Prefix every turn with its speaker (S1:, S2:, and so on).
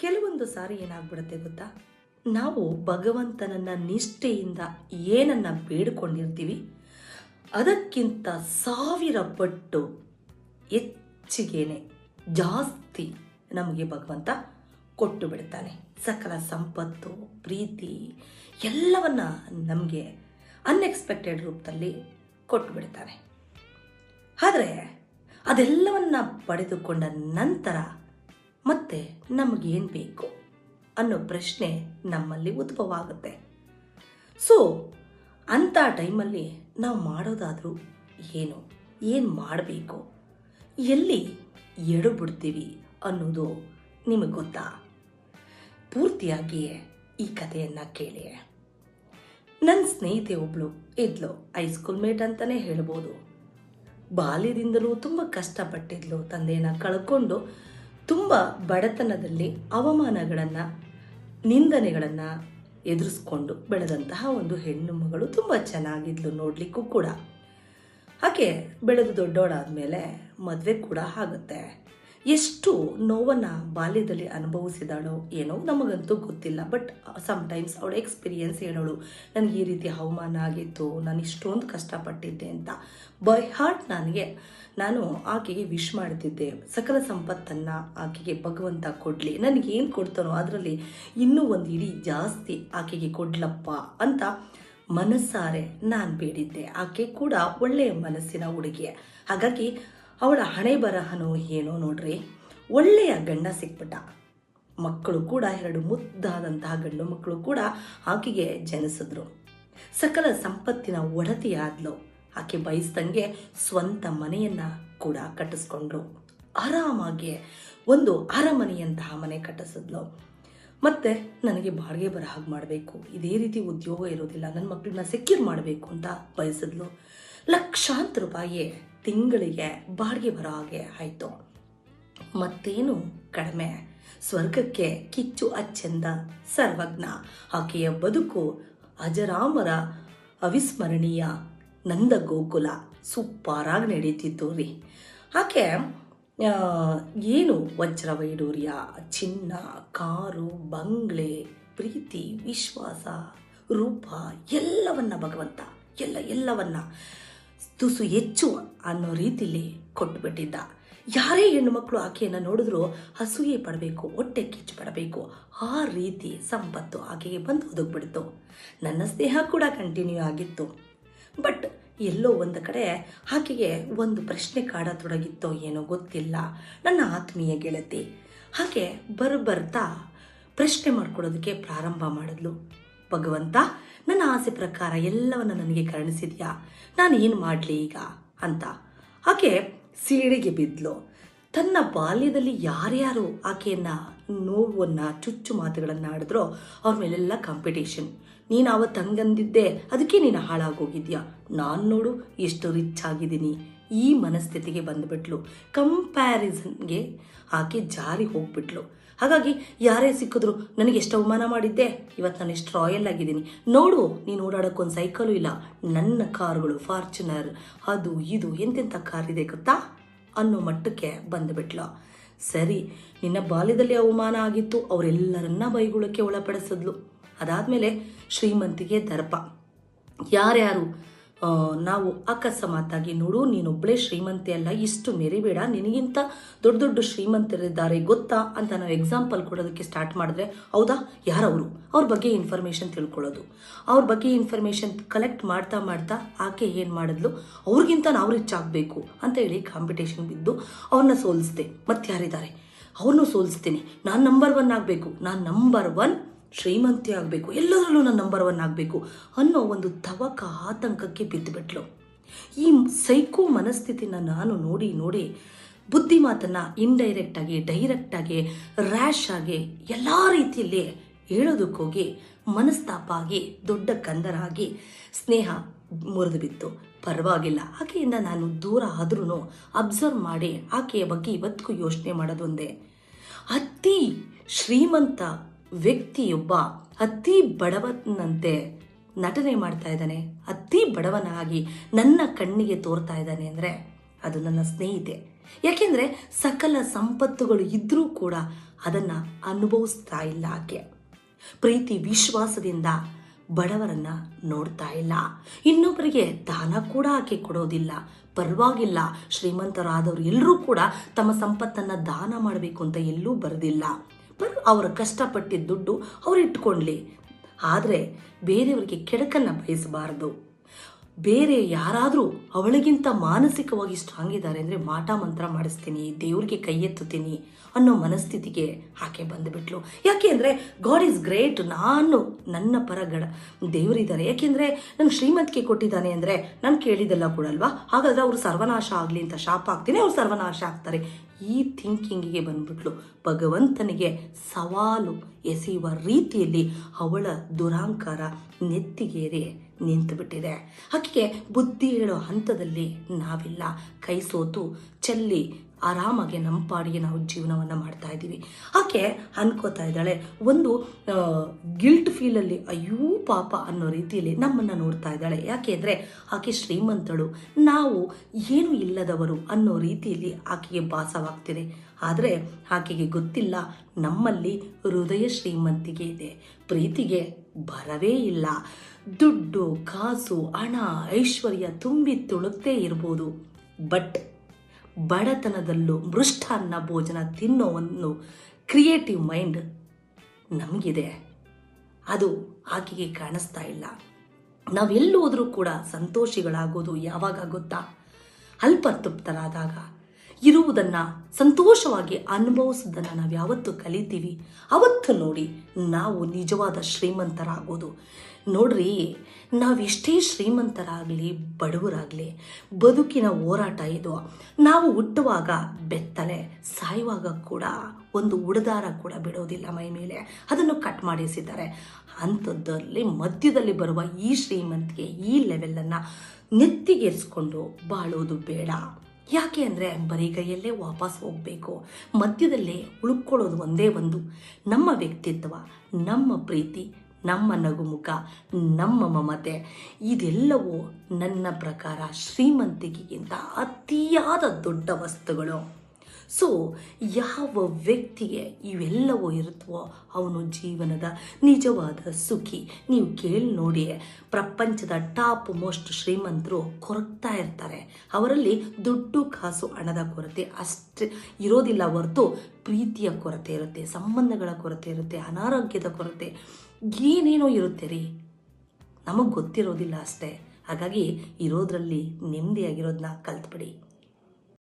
S1: ಕೆಲವೊಂದು ಸಾರಿ ಏನಾಗ್ಬಿಡುತ್ತೆ ಗೊತ್ತಾ? ನಾವು ಭಗವಂತನನ್ನ ನಿಷ್ಠೆಯಿಂದ ಏನನ್ನ ಬೇಡ್ಕೊಂಡಿರ್ತೀವಿ, ಅದಕ್ಕಿಂತ ಸಾವಿರ ಪಟ್ಟು ಹೆಚ್ಚಿಗೆನೆ ಜಾಸ್ತಿ ನಮಗೆ ಭಗವಂತ ಕೊಟ್ಟು ಬಿಡ್ತಾನೆ. ಸಕಲ ಸಂಪತ್ತು, ಪ್ರೀತಿ ಎಲ್ಲವನ್ನ ನಮಗೆ ಅನ್ಎಕ್ಸ್ಪೆಕ್ಟೆಡ್ ರೂಪದಲ್ಲಿ ಕೊಟ್ಟು ಬಿಡ್ತಾನೆ. ಆದರೆ ಅದೆಲ್ಲವನ್ನ ಪಡೆದುಕೊಂಡ ನಂತರ ಮತ್ತೆ ನಮಗೇನು ಬೇಕು ಅನ್ನೋ ಪ್ರಶ್ನೆ ನಮ್ಮಲ್ಲಿ ಉದ್ಭವ ಆಗುತ್ತೆ ಸೊ ಅಂಥ ಟೈಮಲ್ಲಿ ನಾವು ಮಾಡೋದಾದರೂ ಏನು? ಏನು ಮಾಡಬೇಕು? ಎಲ್ಲಿ ಎಡು ಬಿಡ್ತೀವಿ ಅನ್ನೋದು ನಿಮಗೆ ಗೊತ್ತಾ? ಪೂರ್ತಿಯಾಗಿ ಈ ಕಥೆಯನ್ನು ಕೇಳಿ. ನನ್ನ ಸ್ನೇಹಿತೆ ಒಬ್ಳು ಇದ್ಲು ಹೈಸ್ಕೂಲ್ ಮೇಟ್ ಅಂತಲೇ ಹೇಳ್ಬೋದು. ಬಾಲ್ಯದಿಂದಲೂ ತುಂಬ ಕಷ್ಟಪಟ್ಟಿದ್ಲು ತಂದೆಯನ್ನು ಕಳ್ಕೊಂಡು ತುಂಬ ಬಡತನದಲ್ಲಿ ಅವಮಾನಗಳನ್ನು, ನಿಂದನೆಗಳನ್ನು ಎದುರಿಸ್ಕೊಂಡು ಬೆಳೆದಂತಹ ಒಂದು ಹೆಣ್ಣು ಮಗಳು ತುಂಬ ಚೆನ್ನಾಗಿದ್ಲು ನೋಡಲಿಕ್ಕೂ ಕೂಡ. ಹಾಗೆ ಬೆಳೆದು ದೊಡ್ಡವಳಾದಮೇಲೆ ಮದುವೆ ಕೂಡ ಆಗುತ್ತೆ. ಎಷ್ಟು ನೋವನ್ನು ಬಾಲ್ಯದಲ್ಲಿ ಅನುಭವಿಸಿದಾಳೋ ಏನೋ ನಮಗಂತೂ ಗೊತ್ತಿಲ್ಲ. ಬಟ್ ಸಮ್ಟೈಮ್ಸ್ ಅವಳ ಎಕ್ಸ್ಪೀರಿಯನ್ಸ್ ಹೇಳೋಳು, ನನಗೆ ಈ ರೀತಿ ಅವಮಾನ ಆಗಿತ್ತು, ನಾನು ಇಷ್ಟೊಂದು ಕಷ್ಟಪಟ್ಟಿದ್ದೆ ಅಂತ. ಬೈ ಹಾರ್ಟ್ ನನಗೆ ನಾನು ಆಕೆಗೆ ವಿಶ್ ಮಾಡ್ತಿದ್ದೆ. ಸಕಲ ಸಂಪತ್ತನ್ನು ಆಕೆಗೆ ಭಗವಂತ ಕೊಡಲಿ. ಏನು ಕೊಡ್ತಾನೋ ಅದರಲ್ಲಿ ಇನ್ನೂ ಒಂದು ಇಡೀ ಜಾಸ್ತಿ ಆಕೆಗೆ ಕೊಡ್ಲಪ್ಪ ಅಂತ ಮನಸ್ಸಾರೆ ನಾನು ಬೇಡಿದ್ದೆ. ಆಕೆ ಕೂಡ ಒಳ್ಳೆಯ ಮನಸ್ಸಿನ ಹುಡುಗಿ ಹಾಗಾಗಿ ಅವಳ ಹಣೆ ಬರಹನೋ ಏನೋ ನೋಡ್ರಿ, ಒಳ್ಳೆಯ ಗಂಡ ಸಿಕ್ಬಿಟ್ಟ. ಮಕ್ಕಳು ಕೂಡ ಎರಡು ಮುದ್ದಾದಂತಹ ಗಂಡು ಮಕ್ಕಳು ಕೂಡ ಆಕೆಗೆ ಜನಿಸಿದ್ರು. ಸಕಲ ಸಂಪತ್ತಿನ ಒಡತಿಯಾದ್ಲು. ಆಕೆ ಬಯಸ್ದಂಗೆ ಸ್ವಂತ ಮನೆಯನ್ನ ಕೂಡ ಕಟ್ಟಿಸ್ಕೊಂಡ್ರು. ಆರಾಮಾಗಿ ಒಂದು ಅರಮನೆಯಂತಹ ಮನೆ ಕಟ್ಟಿಸಿದ್ಲು. ಮತ್ತೆ ನನಗೆ ಬಾಡಿಗೆ ಬರ ಹಾಗೆ ಮಾಡಬೇಕು. ಇದೇ ರೀತಿ ಉದ್ಯೋಗ ಇರೋದಿಲ್ಲ. ನನ್ನ ಮಕ್ಕಳನ್ನ ಸೆಕ್ಯೂರ್ ಮಾಡಬೇಕು ಅಂತ ಬಯಸಿದ್ಲು. ಲಕ್ಷಾಂತರ ರೂಪಾಯಿ ತಿಂಗಳಿಗೆ ಬಾಡಿಗೆ ಬರೋ ಹಾಗೆ ಆಯಿತು. ಮತ್ತೇನು ಕಡಿಮೆ. ಸ್ವರ್ಗಕ್ಕೆ ಕಿಚ್ಚು ಅಚ್ಚೆಂದ ಸರ್ವಜ್ಞ. ಆಕೆಯ ಬದುಕು ಅಜರಾಮರ ಅವಿಸ್ಮರಣೀಯ ನಂದ ಗೋಕುಲ ಸೂಪರಾಗಿ ನಡೀತಿತ್ತು ರೀ. ಆಕೆ ಏನು ವಜ್ರ ವೈಡೂರ್ಯ, ಚಿನ್ನ, ಕಾರು, ಬಂಗ್ಲೆ, ಪ್ರೀತಿ, ವಿಶ್ವಾಸ, ರೂಪ, ಎಲ್ಲವನ್ನ ಭಗವಂತ, ಎಲ್ಲ, ಎಲ್ಲವನ್ನ ತುಸು ಹೆಚ್ಚು ಅನ್ನೋ ರೀತಿಲಿ ಕೊಟ್ಬಿಟ್ಟಿದ್ದ. ಯಾರೇ ಹೆಣ್ಣುಮಕ್ಕಳು ಆಕೆಯನ್ನು ನೋಡಿದ್ರು ಅಸೂಯೆ ಪಡಬೇಕು, ಹೊಟ್ಟೆ ಕಿಚ್ಚು ಪಡಬೇಕು, ಆ ರೀತಿ ಸಂಪತ್ತು ಆಕೆಗೆ ಬಂದು ಒದಗಿಬಿಡ್ತು. ನನ್ನ ಸ್ನೇಹ ಕೂಡ ಕಂಟಿನ್ಯೂ ಆಗಿತ್ತು. ಬಟ್ ಎಲ್ಲೋ ಒಂದು ಕಡೆ ಆಕೆಗೆ ಒಂದು ಪ್ರಶ್ನೆ ಕಾಡತೊಡಗಿತ್ತೋ ಏನೋ ಗೊತ್ತಿಲ್ಲ. ನನ್ನ ಆತ್ಮೀಯ ಗೆಳತಿ ಹಾಗೆ ಬರ್ಬರ್ತಾ ಪ್ರಶ್ನೆ ಮಾಡ್ಕೊಳ್ಳೋದಕ್ಕೆ ಪ್ರಾರಂಭ ಮಾಡಿದ್ಲು. ಭಗವಂತ, ನನ್ನ ಆಸೆ ಪ್ರಕಾರ ಎಲ್ಲವನ್ನ ನನಗೆ ಕರುಣಿಸಿದ್ಯಾ? ನಾನು ಏನು ಮಾಡಲಿ ಈಗ? ಅಂತ ಆಕೆ ಸೀಳಿಗೆ ಬಿದ್ಲು. ತನ್ನ ಬಾಲ್ಯದಲ್ಲಿ ಯಾರ್ಯಾರು ಆಕೆಯನ್ನ ನೋವನ್ನ, ಚುಚ್ಚು ಮಾತುಗಳನ್ನು ಆಡಿದ್ರೋ ಅವ್ರ ಮೇಲೆಲ್ಲ ಕಾಂಪಿಟೇಷನ್ ನೀನು ಅವತ್ತು ಹಂಗಂದಿದ್ದೆ ಅದಕ್ಕೆ ನೀನು ಹಾಳಾಗೋಗಿದ್ಯಾ? ನಾನು ನೋಡು, ಎಷ್ಟು ರಿಚ್ ಆಗಿದ್ದೀನಿ. ಈ ಮನಸ್ಥಿತಿಗೆ ಬಂದುಬಿಟ್ಲು. ಕಂಪ್ಯಾರಿಸನ್ಗೆ ಆಕೆ ಜಾರಿ ಹೋಗ್ಬಿಟ್ಲು. ಹಾಗಾಗಿ ಯಾರೇ ಸಿಕ್ಕಿದ್ರು ನನಗೆ ಎಷ್ಟು ಅವಮಾನ ಮಾಡಿದ್ದೆ? ಇವತ್ತು ನಾನು ಎಷ್ಟು ರಾಯಲ್ ಆಗಿದ್ದೀನಿ. ನೋಡು, ನೀನು ಓಡಾಡೋಕ್ಕೊಂದು ಸೈಕಲು ಇಲ್ಲ. ನನ್ನ ಕಾರುಗಳು ಫಾರ್ಚುನರ್ ಅದು, ಇದು ಎಂತೆಂಥ ಕಾರ್ ಇದೆ ಗೊತ್ತಾ? ಅನ್ನೋ ಮಟ್ಟಕ್ಕೆ ಬಂದುಬಿಟ್ಲು. ಸರಿ, ನಿನ್ನ ಬಾಲ್ಯದಲ್ಲಿ ಅವಮಾನ ಆಗಿತ್ತು. ಅವರೆಲ್ಲರನ್ನ ಬೈಗುಳಕ್ಕೆ ಒಳಪಡಿಸಿದ್ಲು. ಅದಾದಮೇಲೆ ಶ್ರೀಮಂತಿಗೆ ದರ್ಪ. ಯಾರ್ಯಾರು ನಾವು ಅಕಸ್ಮಾತಾಗಿ ನೋಡು ನೀನೊಬ್ಬಳೇ ಶ್ರೀಮಂತಿ ಅಲ್ಲ, ಇಷ್ಟು ಮೆರಿಬೇಡ, ನಿನಗಿಂತ ದೊಡ್ಡ ದೊಡ್ಡ ಶ್ರೀಮಂತರಿದ್ದಾರೆ ಗೊತ್ತಾ ಅಂತ ನಾವು ಎಕ್ಸಾಂಪಲ್ ಕೊಡೋದಕ್ಕೆ ಸ್ಟಾರ್ಟ್ ಮಾಡಿದ್ರೆ, ಹೌದಾ? ಯಾರವರು? ಅವ್ರ ಬಗ್ಗೆ ಇನ್ಫಾರ್ಮೇಷನ್ ತಿಳ್ಕೊಳ್ಳೋದು. ಅವ್ರ ಬಗ್ಗೆ ಇನ್ಫಾರ್ಮೇಷನ್ ಕಲೆಕ್ಟ್ ಮಾಡ್ತಾ ಮಾಡ್ತಾ ಆಕೆ ಏನು ಮಾಡಿದ್ಲು? ಅವ್ರಿಗಿಂತ ನಾವು ರಿಚ್ ಆಗಬೇಕು ಅಂತ ಹೇಳಿ ಕಾಂಪಿಟೇಷನ್ ಬಿದ್ದು ಅವ್ರನ್ನ ಸೋಲಿಸ್ದೆ. ಮತ್ತೆ ಯಾರಿದ್ದಾರೆ ಅವ್ರನ್ನೂ ಸೋಲಿಸ್ತೀನಿ. ನಾನು ನಂಬರ್ ಒನ್ ಆಗಬೇಕು. ನಾನು ನಂಬರ್ ಒನ್ ಶ್ರೀಮಂತಿ ಆಗಬೇಕು ಎಲ್ಲದರಲ್ಲೂ ನಾನು ನಂಬರ್ ಒನ್ ಆಗಬೇಕು ಅನ್ನೋ ಒಂದು ತವಕ ಆತಂಕಕ್ಕೆ ಬಿದ್ದುಬಿಟ್ಲು ಈ ಸೈಕೋ ಮನಸ್ಥಿತಿನ ನಾನು ನೋಡಿ ನೋಡಿ ಬುದ್ಧಿ ಮಾತನ್ನು ಇಂಡೈರೆಕ್ಟಾಗಿ ಡೈರೆಕ್ಟಾಗಿ ರ್ಯಾಶ್ ಆಗಿ ಎಲ್ಲ ರೀತಿಯಲ್ಲಿ ಹೇಳೋದಕ್ಕೋಗಿ ಮನಸ್ತಾಪ ಆಗಿ, ದೊಡ್ಡ ಕಂದರಾಗಿ ಸ್ನೇಹ ಮುರಿದು ಬಿತ್ತು. ಪರವಾಗಿಲ್ಲ. ಆಕೆಯಿಂದ ನಾನು ದೂರ ಆದ್ರೂ ಅಬ್ಸರ್ವ್ ಮಾಡಿ ಆಕೆಯ ಬಗ್ಗೆ ಇವತ್ತಿಗೂ ಯೋಚನೆ ಮಾಡೋದೊಂದೇ ಅತಿ ಶ್ರೀಮಂತ ವ್ಯಕ್ತಿಯೊಬ್ಬ ಅತಿ ಬಡವನಂತೆ ನಟನೆ ಮಾಡ್ತಾ ಇದ್ದಾನೆ. ಅತಿ ಬಡವನಾಗಿ ನನ್ನ ಕಣ್ಣಿಗೆ ತೋರ್ತಾ ಇದ್ದಾನೆ ಅಂದರೆ ಅದು ನನ್ನ ಸ್ನೇಹಿತೆ. ಯಾಕೆಂದರೆ ಸಕಲ ಸಂಪತ್ತುಗಳು ಇದ್ದರೂ ಕೂಡ ಅದನ್ನು ಅನುಭವಿಸ್ತಾ ಇಲ್ಲ ಆಕೆ. ಪ್ರೀತಿ ವಿಶ್ವಾಸದಿಂದ ಬಡವರನ್ನ ನೋಡ್ತಾ ಇಲ್ಲ. ಇನ್ನೊಬ್ಬರಿಗೆ ದಾನ ಕೂಡ ಆಕೆ ಕೊಡೋದಿಲ್ಲ. ಪರವಾಗಿಲ್ಲ, ಶ್ರೀಮಂತರಾದವರು ಎಲ್ಲರೂ ಕೂಡ ತಮ್ಮ ಸಂಪತ್ತನ್ನು ದಾನ ಮಾಡಬೇಕು ಅಂತ ಎಲ್ಲೂ ಬರೆದಿಲ್ಲ. ಬರ್ ಅವರ ಕಷ್ಟಪಟ್ಟಿದ್ದ ದುಡ್ಡು ಅವ್ರು ಇಟ್ಕೊಳ್ಳಿ ಆದರೆ ಬೇರೆಯವರಿಗೆ ಕೆಡಕನ್ನು ಬಯಸಬಾರದು. ಬೇರೆ ಯಾರಾದರೂ ಅವಳಿಗಿಂತ ಮಾನಸಿಕವಾಗಿ ಸ್ಟ್ರಾಂಗ್ ಇದ್ದಾರೆ ಅಂದರೆ ಮಾಟ ಮಂತ್ರ ಮಾಡಿಸ್ತೀನಿ, ದೇವ್ರಿಗೆ ಕೈ ಎತ್ತುತ್ತೀನಿ ಅನ್ನೋ ಮನಸ್ಥಿತಿಗೆ ಆಕೆ ಬಂದುಬಿಟ್ಲು. ಯಾಕೆ ಅಂದರೆ ಗಾಡ್ ಈಸ್ ಗ್ರೇಟ್ ನಾನು ನನ್ನ ಪರ ಗಡ ದೇವರಿದ್ದಾರೆ. ಯಾಕೆಂದರೆ ನನ್ನ ಶ್ರೀಮಂತಿಕೆ ಕೊಟ್ಟಿದ್ದಾನೆ ಅಂದರೆ ನಾನು ಕೇಳಿದೆಲ್ಲ ಅಲ್ವಾ? ಹಾಗಾದರೆ ಅವರು ಸರ್ವನಾಶ ಆಗಲಿ ಅಂತ ಶಾಪ ಆಗ್ತೀನಿ ಅವ್ರು ಸರ್ವನಾಶ ಆಗ್ತಾರೆ. ಈ ಥಿಂಕಿಂಗಿಗೆ ಬಂದ್ಬಿಟ್ಲು. ಭಗವಂತನಿಗೆ ಸವಾಲು ಎಸೆಯುವ ರೀತಿಯಲ್ಲಿ ಅವಳ ದುರಾಂಕಾರ ನೆತ್ತಿಗೇರಿ ನಿಂತು ಬಿಟ್ಟಿದೆ ಆಕೆಗೆ ಬುದ್ಧಿ ಹೇಳೋ ಹಂತದಲ್ಲಿ ನಾವಿಲ್ಲ. ಕೈ ಸೋತು ಚೆಲ್ಲಿ ಆರಾಮಾಗಿ ನಮ್ಮ ಪಾಡಿಗೆ ನಾವು ಜೀವನವನ್ನು ಮಾಡ್ತಾ ಇದ್ದೀವಿ. ಆಕೆ ಅನ್ಕೋತಾ ಇದ್ದಾಳೆ, ಒಂದು ಗಿಲ್ಟ್ ಫೀಲಲ್ಲಿ ಅಯ್ಯೋ ಪಾಪ ಅನ್ನೋ ರೀತಿಯಲ್ಲಿ ನಮ್ಮನ್ನು ನೋಡ್ತಾ ಇದ್ದಾಳೆ. ಯಾಕೆ ಅಂದರೆ ಆಕೆ ಶ್ರೀಮಂತಳು, ನಾವು ಏನು ಇಲ್ಲದವರು ಅನ್ನೋ ರೀತಿಯಲ್ಲಿ ಆಕೆಗೆ ಭಾಸವಾಗ್ತಿದೆ. ಆದರೆ ಆಕೆಗೆ ಗೊತ್ತಿಲ್ಲ, ನಮ್ಮಲ್ಲಿ ಹೃದಯ ಶ್ರೀಮಂತಿಗೆ ಇದೆ. ಪ್ರೀತಿಗೆ ಬರವೇ ಇಲ್ಲ. ದುಡ್ಡು, ಕಾಸು, ಹಣ, ಐಶ್ವರ್ಯ ತುಂಬಿ ತುಳುಕ್ತೇ ಇರ್ಬೋದು. ಬಟ್ ಬಡತನದಲ್ಲೂ ಮೃಷ್ಟಾನ್ನ ಭೋಜನ ತಿನ್ನೋ ಒಂದು ಕ್ರಿಯೇಟಿವ್ ಮೈಂಡ್ ನಮಗಿದೆ. ಅದು ಆಕೆಗೆ ಕಾಣಿಸ್ತಾ ಇಲ್ಲ. ನಾವೆಲ್ಲಿ ಹೋದರೂ ಕೂಡ ಸಂತೋಷಿಗಳಾಗೋದು ಯಾವಾಗ ಗೊತ್ತಾ? ಅಲ್ಪತೃಪ್ತರಾದಾಗ ಇರುವುದನ್ನು ಸಂತೋಷವಾಗಿ ಅನುಭವಿಸೋದನ್ನು ನಾವು ಯಾವತ್ತು ಕಲಿತೀವಿ. ಅವತ್ತು ನೋಡಿ ನಾವು ನಿಜವಾದ ಶ್ರೀಮಂತರಾಗೋದು. ನೋಡ್ರಿ, ನಾವೆಷ್ಟೇ ಶ್ರೀಮಂತರಾಗಲಿ, ಬಡವರಾಗಲಿ, ಬದುಕಿನ ಹೋರಾಟ ಇದು. ನಾವು ಹುಟ್ಟುವಾಗ ಬೆತ್ತಲೆ, ಸಾಯುವಾಗ ಕೂಡ ಒಂದು ಉಡದಾರ ಕೂಡ ಬಿಡೋದಿಲ್ಲ ಮೈ ಮೇಲೆ. ಅದನ್ನು ಕಟ್ ಮಾಡಿಸಿದ್ದಾರೆ. ಅಂಥದ್ದಲ್ಲಿ ಮಧ್ಯದಲ್ಲಿ ಬರುವ ಈ ಶ್ರೀಮಂತಿಗೆ ಈ ಲೆವೆಲನ್ನು ನೆತ್ತಿಗೇರಿಸ್ಕೊಂಡು ಬಾಳೋದು ಬೇಡ. ಯಾಕೆ ಅಂದರೆ ಬರಿಗೈಯಲ್ಲೇ ವಾಪಸ್ ಹೋಗಬೇಕು. ಮಧ್ಯದಲ್ಲೇ ಉಳ್ಕೊಳ್ಳೋದು ಒಂದೇ ಒಂದು. ನಮ್ಮ ವ್ಯಕ್ತಿತ್ವ, ನಮ್ಮ ಪ್ರೀತಿ ನಮ್ಮ ನಗುಮುಖ, ನಮ್ಮ ಮಮತೆ, ಇದೆಲ್ಲವೂ ನನ್ನ ಪ್ರಕಾರ ಶ್ರೀಮಂತಿಕೆಗಿಂತ ಅತಿಯಾದ ದೊಡ್ಡ ವಸ್ತುಗಳು. ಸೊ ಯಾವ ವ್ಯಕ್ತಿಗೆ ಇವೆಲ್ಲವೂ ಇರುತ್ತವೋ ಅವನು ಜೀವನದ ನಿಜವಾದ ಸುಖಿ. ನೀವು ಕೇಳಿ ನೋಡಿ, ಪ್ರಪಂಚದ ಟಾಪ್ ಮೋಸ್ಟ್ ಶ್ರೀಮಂತರು ಕೊರಗ್ತಾ ಇರ್ತಾರೆ. ಅವರಲ್ಲಿ ದುಡ್ಡು, ಕಾಸು, ಹಣದ ಕೊರತೆ ಅಷ್ಟು ಇರೋದಿಲ್ಲ ಹೊರತು ಪ್ರೀತಿಯ ಕೊರತೆ ಇರುತ್ತೆ, ಸಂಬಂಧಗಳ ಕೊರತೆ ಇರುತ್ತೆ, ಅನಾರೋಗ್ಯದ ಕೊರತೆ. ಏನೇನೋ ಇರುತ್ತೆ ರೀ? ನಮಗೆ ಗೊತ್ತಿರೋದಿಲ್ಲ ಅಷ್ಟೇ. ಹಾಗಾಗಿ ಇರೋದರಲ್ಲಿ ನೆಮ್ಮದಿಯಾಗಿರೋದನ್ನ ಕಲ್ತ್ಬಿಡಿ.